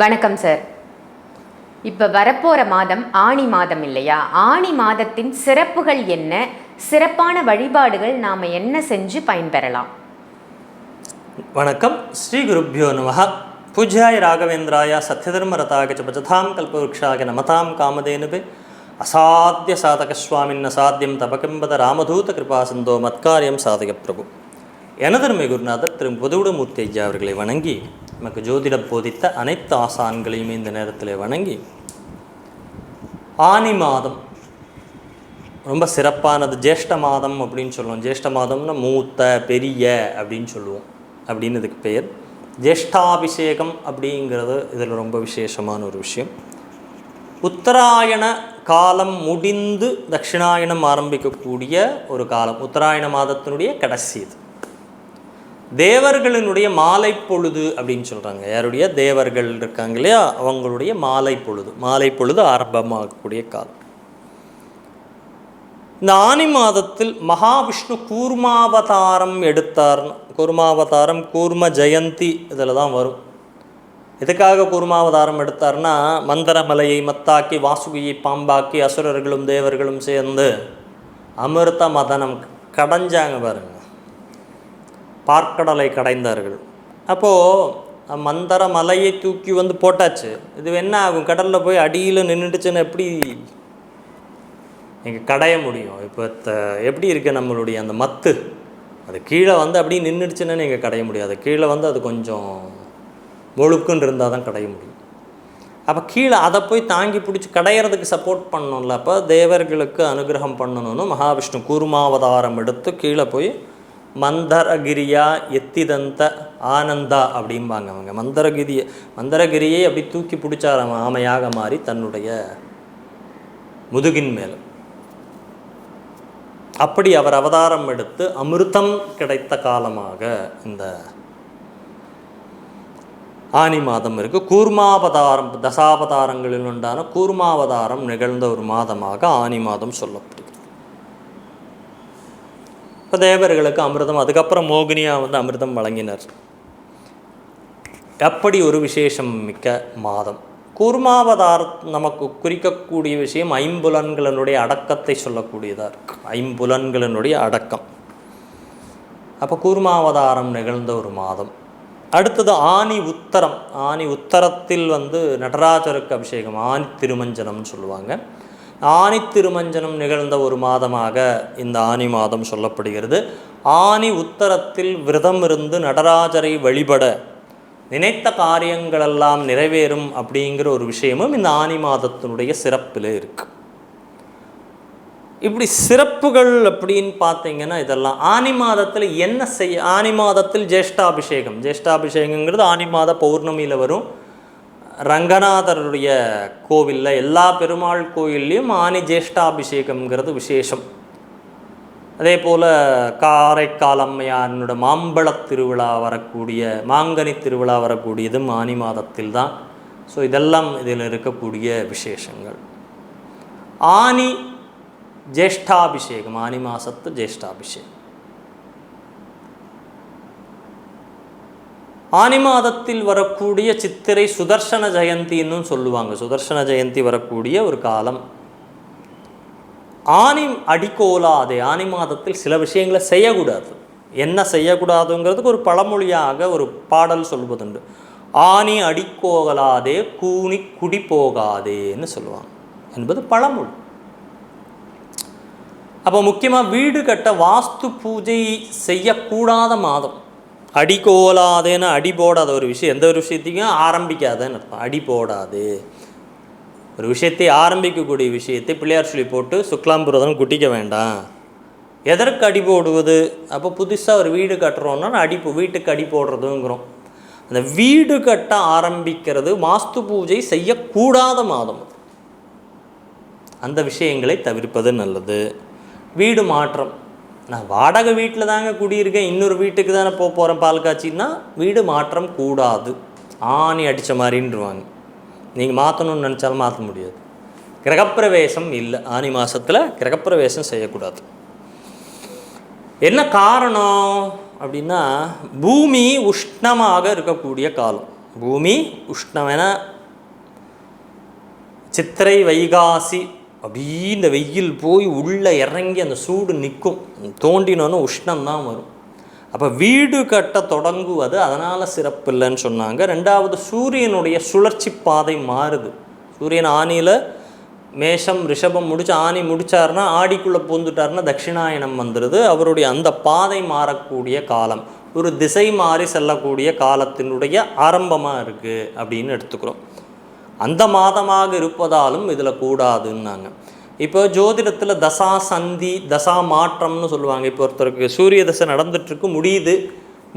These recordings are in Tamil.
வணக்கம் சார் இப்போ வரப்போகிற மாதம் ஆணி மாதம் இல்லையா? ஆணி மாதத்தின் சிறப்புகள் என்ன? சிறப்பான வழிபாடுகள் நாம் என்ன செஞ்சு பயன்பெறலாம்? வணக்கம். ஸ்ரீ குருப்பியோ நமக பூஜ்யாய ராகவேந்திராய சத்யதர்மரதாக பஜதாம் கல்பவருஷாக நமதாம் காமதேனுபே. அசாத்திய சாதக சுவாமின் அசாத்தியம் தபகம்பத ராமதூத கிருபா சந்தோ மத்காரியம் சாதக பிரபு. எனதர்மை குருநாதர் திரு பொதுவுடமூர்த்தி ஐயா அவர்களை வணங்கி நமக்கு ஜோதிடம் போதித்த அனைத்து ஆசான்களையும் இந்த நேரத்தில் வணங்கி ஆனி மாதம் ரொம்ப சிறப்பானது ஜேஷ்ட மாதம் அப்படின்னு சொல்லுவோம். ஜேஷ்ட மாதம்னா மூத்த பெரிய அப்படின்னு சொல்லுவோம். அப்படின்னு இதுக்கு பெயர். ஜேஷ்டாபிஷேகம் அப்படிங்கிறது இதில் ரொம்ப விசேஷமான ஒரு விஷயம். உத்தராயண காலம் முடிந்து தட்சிணாயணம் ஆரம்பிக்கக்கூடிய ஒரு காலம். உத்தராயண மாதத்தினுடைய கடைசி இது. தேவர்களினுடைய மாலை பொழுது அப்படின்னு சொல்கிறாங்க யாருடைய? தேவர்கள் இருக்காங்க இல்லையா? அவங்களுடைய மாலை பொழுது மாலை பொழுது ஆரம்பமாகக்கூடிய காலம். இந்த ஆனி மாதத்தில் மகாவிஷ்ணு கூர்மாவதாரம் எடுத்தார் கூர்மாவதாரம் கூர்ம ஜெயந்தி இதில் தான் வரும். எதுக்காக கூர்மாவதாரம் எடுத்தார்னா மந்திரமலையை மத்தாக்கி வாசுகியை பாம்பாக்கி அசுரர்களும் தேவர்களும் சேர்ந்து அமிர்த மதனம் கடைஞ்சாங்க பாருங்க. பார்க்கடலை கடைந்தார்கள். அப்போது மந்தர மலையை தூக்கி வந்து போட்டாச்சு. இது என்ன ஆகும்? கடலில் போய் அடியில் நின்றுட்டுச்சுன்னா எப்படி நீங்கள் கடைய முடியும்? இப்போ த எப்படி இருக்குது நம்மளுடைய அந்த மத்து? அது கீழே வந்து அப்படியே நின்றுடுச்சுன்னா நீங்கள் கடைய முடியாது கீழே வந்து அது கொஞ்சம் முழுக்குன்னு இருந்தால் தான் கடைய முடியும். அப்போ கீழே அதை போய் தாங்கி பிடிச்சி கடையிறதுக்கு சப்போர்ட் பண்ணணும்ல. அப்போ தேவர்களுக்கு அனுகிரகம் பண்ணணும்னு மகாவிஷ்ணு கூர்மாவதாரம் எடுத்து கீழே போய் மந்தரகிரியா எத்திதந்த ஆனந்தா அப்படிம்பாங்க அவங்க. மந்தரகிரியை மந்தரகிரியை அப்படி தூக்கி பிடிச்சார் ஆமையாக மாறி தன்னுடைய முதுகின் மேல். அப்படி அவர் அவதாரம் எடுத்து அமிர்தம் கிடைத்த காலமாக இந்த ஆனி மாதம் இருக்கு. கூர்மாவதாரம் தசாவதாரங்களில் உண்டான கூர்மாவதாரம் நிகழ்ந்த ஒரு மாதமாக ஆனி மாதம் சொல்லப்படும். இப்போ தேவர்களுக்கு அமிர்தம் அதுக்கப்புறம் மோகினியா வந்து அமிர்தம் வழங்கினர். அப்படி ஒரு விசேஷம் மிக்க மாதம். கூர்மாவதார நமக்கு குறிக்கக்கூடிய விஷயம் ஐம்புலன்களினுடைய அடக்கத்தை சொல்லக்கூடியதாக இருக்கு. ஐம்புலன்களினுடைய அடக்கம். அப்போ கூர்மாவதாரம் நிகழ்ந்த ஒரு மாதம். அடுத்தது ஆனி உத்தரம். ஆனி உத்தரத்தில் வந்து நடராஜருக்கு அபிஷேகம் ஆனி திருமஞ்சனம்னு சொல்லுவாங்க. ஆனி திருமஞ்சனம் நிகழ்ந்த ஒரு மாதமாக இந்த ஆனி மாதம் சொல்லப்படுகிறது. ஆனி உத்தரத்தில் விரதம் இருந்து நடராஜரை வழிபட நினைத்த காரியங்களெல்லாம் நிறைவேறும் அப்படிங்கிற ஒரு விஷயமும் இந்த ஆனி மாதத்தினுடைய சிறப்பில் இருக்கு. இப்படி சிறப்புகள் அப்படின்னு பார்த்தீங்கன்னா இதெல்லாம் ஆனி மாதத்தில் என்ன செய்ய ஆனி மாதத்தில் ஜேஷ்டாபிஷேகம். ஜேஷ்டாபிஷேகங்கிறது ஆனி மாத பௌர்ணமியில் வரும். ரங்கநாதருடைய கோவிலில் எல்லா பெருமாள் கோயில்லையும் ஆனி ஜேஷ்டாபிஷேகம்ங்கிறது விசேஷம். அதே போல் காரைக்கால் அம்மையாரனோட மாம்பழத் திருவிழா வரக்கூடிய மாங்கனி திருவிழா வரக்கூடியதும் ஆனி மாதத்தில் தான் ஸோ இதெல்லாம் இதில் இருக்கக்கூடிய விசேஷங்கள். ஆனி ஜேஷ்டாபிஷேகம் ஆனி மாதத்து ஜேஷ்டாபிஷேகம். ஆனி மாதத்தில் வரக்கூடிய சித்திரை சுதர்சன ஜெயந்தின்னு சொல்லுவாங்க. சுதர்சன ஜெயந்தி வரக்கூடிய ஒரு காலம். ஆனி அடிக்கோலாதே ஆனி மாதத்தில் சில விஷயங்களை செய்யக்கூடாது. என்ன செய்யக்கூடாதுங்கிறதுக்கு ஒரு பழமொழியாக ஒரு பாடல் சொல்வதுண்டு. ஆனி அடிக்கோகலாதே கூனி குடி போகாதேன்னு சொல்லுவாங்க. என்பது பழமொழி. அப்போ முக்கியமாக வீடு கட்ட வாஸ்து பூஜை செய்யக்கூடாத மாதம். அடி கோலாதேன்னு அடி போடாத ஒரு விஷயம் எந்த ஒரு விஷயத்தையும் ஆரம்பிக்காதேன்னு அர்த்தம். அடி போடாது. ஒரு விஷயத்தை ஆரம்பிக்கக்கூடிய விஷயத்தை பிள்ளையார் சொல்லி போட்டு சுக்லாம்புரதம் குட்டிக்க வேண்டாம். எதற்கு அடி போடுவது? அப்போ புதுசாக ஒரு வீடு கட்டுறோன்னா அடி வீட்டுக்கு அடி போடுறதுங்கிறோம். அந்த வீடு கட்ட ஆரம்பிக்கிறது மாஸ்து பூஜை செய்யக்கூடாத மாதம். அந்த விஷயங்களை தவிர்ப்பது நல்லது. வீடு மாற்றம். நான் வாடகை வீட்டில் தாங்க குடியிருக்கேன். இன்னொரு வீட்டுக்கு தானே போக போகிறேன் பால் காய்ச்சின்னா வீடு மாற்றம் கூடாது. ஆணி அடித்த மாதிரின்றுவாங்க. நீங்கள் மாற்றணும்னு நினச்சாலும் மாற்ற முடியாது. கிரகப்பிரவேசம் இல்லை. ஆனி மாதத்தில் கிரகப்பிரவேசம் செய்யக்கூடாது. என்ன காரணம் அப்படின்னா பூமி உஷ்ணமாக இருக்கக்கூடிய காலம். பூமி உஷ்ணமென சித்திரை வைகாசி அப்படியே இந்த வெயில் போய் உள்ளே இறங்கி அந்த சூடு நிற்கும். தோண்டினோன்னு உஷ்ணம் தான் வரும். அப்போ வீடு கட்ட தொடங்குவது அதனால் சிறப்பு இல்லைன்னு சொன்னாங்க. ரெண்டாவது சூரியனுடைய சுழற்சி பாதை மாறுது. சூரியன் ஆணியில் மேஷம் ரிஷபம் முடிச்சு ஆணி முடித்தார்னா ஆடிக்குள்ளே பூந்துட்டாருன்னா தட்சிணாயனம் வந்துடுது. அவருடைய அந்த பாதை மாறக்கூடிய காலம். ஒரு திசை மாறி செல்லக்கூடிய காலத்தினுடைய ஆரம்பமாக இருக்குது அப்படின்னு எடுத்துக்கிறோம். அந்த மாதமாக இருப்பதாலும் இதில் கூடாதுன்னாங்க. இப்போ ஜோதிடத்தில் தசா சந்தி தசா மாற்றம்னு சொல்லுவாங்க. இப்போ ஒருத்தருக்கு சூரிய தசை நடந்துட்டுருக்கு முடியுது.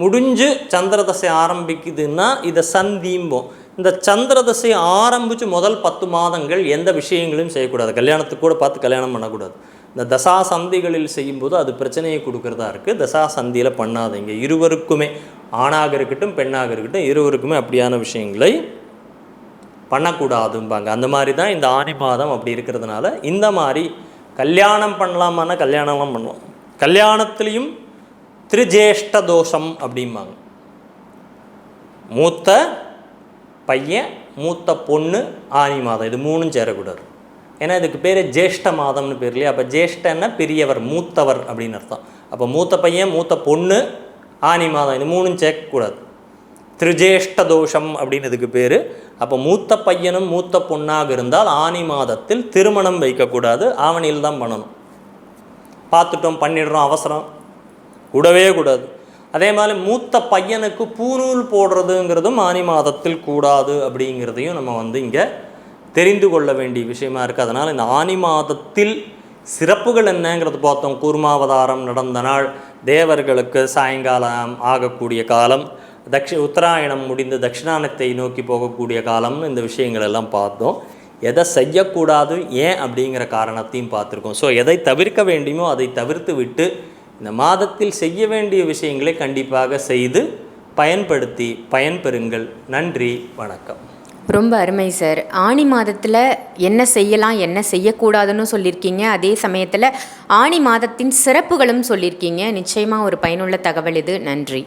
முடிஞ்சு சந்திர தசை ஆரம்பிக்குதுன்னா இதை சந்திம்போம். இந்த சந்திர தசை ஆரம்பித்து முதல் பத்து மாதங்கள் எந்த விஷயங்களையும் செய்யக்கூடாது. கல்யாணத்துக்கு கூட பார்த்து கல்யாணம் பண்ணக்கூடாது. இந்த தசா சந்திகளில் செய்யும்போது அது பிரச்சனையை கொடுக்குறதா இருக்குது தசா சந்தியில் பண்ணாதீங்க. இருவருக்குமே ஆணாக இருக்கட்டும் பெண்ணாக இருக்கட்டும் இருவருக்குமே அப்படியான விஷயங்களை பண்ணக்கூடாதும்பாங்க. அந்த மாதிரி தான் இந்த ஆணி மாதம் அப்படி இருக்கிறதுனால இந்த மாதிரி கல்யாணம் பண்ணலாமான்னா கல்யாணம்லாம் பண்ணுவோம். கல்யாணத்துலேயும் திருஜேஷ்ட தோஷம் அப்படிம்பாங்க. மூத்த பையன் மூத்த பொண்ணு ஆனி மாதம். இது மூணும் சேரக்கூடாது. ஏன்னா இதுக்கு பேர் ஜேஷ்ட மாதம்னு பேர் இல்லையா? அப்போ ஜேஷ்டன்னா பெரியவர் மூத்தவர் அப்படின்னு அர்த்தம். அப்போ மூத்த பையன் மூத்த பொண்ணு ஆனி மாதம். இது மூணும் சேர்க்கக்கூடாது. திருஜேஷ்ட தோஷம் அப்படின்னு இதுக்கு பேர். அப்போ மூத்த பையனும் மூத்த பொண்ணாக இருந்தால் ஆனி மாதத்தில் திருமணம் வைக்கக்கூடாது. ஆவணியில் தான் பண்ணணும். பார்த்துட்டோம் பண்ணிடுறோம் அவசரம். கூடவே கூடாது. அதே மாதிரி மூத்த பையனுக்கு பூநூல் போடுறதுங்கிறதும் ஆனி மாதத்தில் கூடாது அப்படிங்கிறதையும் நம்ம வந்து இங்கே தெரிந்து கொள்ள வேண்டிய விஷயமா இருக்குது அதனால் இந்த ஆனி மாதத்தில் சிறப்புகள் என்னங்கிறது பார்த்தோம். கூர்மாவதாரம் நடந்த நாள் தேவர்களுக்கு சாயங்காலம் ஆகக்கூடிய காலம் தக்ஷ உத்தராயணம் முடிந்து தட்சிணாயனத்தை நோக்கி போகக்கூடிய காலம்னு இந்த விஷயங்கள் எல்லாம் பார்த்தோம். எதை செய்யக்கூடாது ஏன் அப்படிங்கிற காரணத்தையும் பார்த்துருக்கோம். ஸோ எதை தவிர்க்க வேண்டுமோ அதை தவிர்த்து விட்டு இந்த மாதத்தில் செய்ய வேண்டிய விஷயங்களை கண்டிப்பாக செய்து பயன்படுத்தி பயன்பெறுங்கள். நன்றி வணக்கம். ரொம்ப அருமை சார். ஆணி மாதத்தில் என்ன செய்யலாம் என்ன செய்யக்கூடாதுன்னு சொல்லியிருக்கீங்க. அதே சமயத்தில் ஆணி மாதத்தின் சிறப்புகளும் சொல்லியிருக்கீங்க. நிச்சயமாக ஒரு பயனுள்ள தகவல் இது. நன்றி.